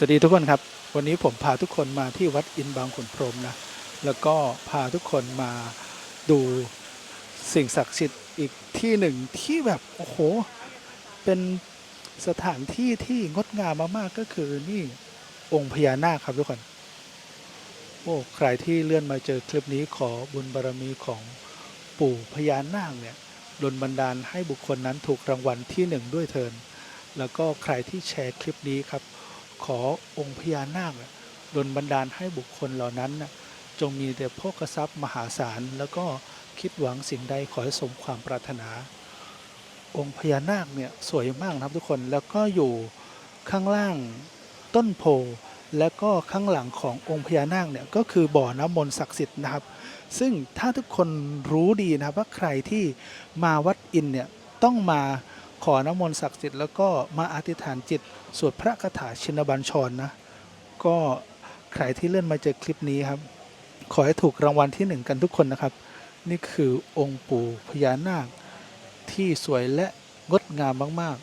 สวัสดีทุกคนครับ วันนี้ผมพาทุกคนมาที่วัดอินบางขุนพรมนะ แล้วก็พาทุกคนมาดูสิ่งศักดิ์สิทธิ์อีกที่หนึ่งที่แบบ โอ้โห เป็นสถานที่ที่งดงามมากๆก็คือนี่องค์พญานาคครับทุกคน โอ้ใครที่เลื่อนมาเจอคลิปนี้ขอบุญบารมีของปู่พญานาคเนี่ยดลบันดาลให้บุคคลนั้นถูกรางวัลที่หนึ่งด้วยเทิน แล้วก็ใครที่แชร์คลิปนี้ครับ ขอองค์พญานาคดลบันดาลให้บุคคลเหล่านั้นจงมีแต่โภคทรัพย์มหาศาล แล้วก็คิดหวังสิ่งใดขอให้สมความปรารถนา องค์พญานาคเนี่ยสวยมากนะครับทุกคนแล้วก็อยู่ข้างล่างต้นโพและก็ข้างหลังขององค์พญานาคเนี่ยก็คือบ่อน้ำมนต์ศักดิ์สิทธิ์นะครับ ซึ่งถ้าทุกคนรู้ดีนะครับว่าใครที่มาวัดอินเนี่ยต้องมา ขอน้ำมนต์ศักดิ์สิทธิ์แล้วก็มาอธิษฐานจิต สวดพระคาถาชินบัญชรนะ ก็ใครที่เลื่อนมาเจอคลิปนี้ครับ ขอให้ถูกรางวัลที่หนึ่งกันทุกคนนะครับ นี่คือองค์ปู่พญานาคที่สวยและงดงามมาก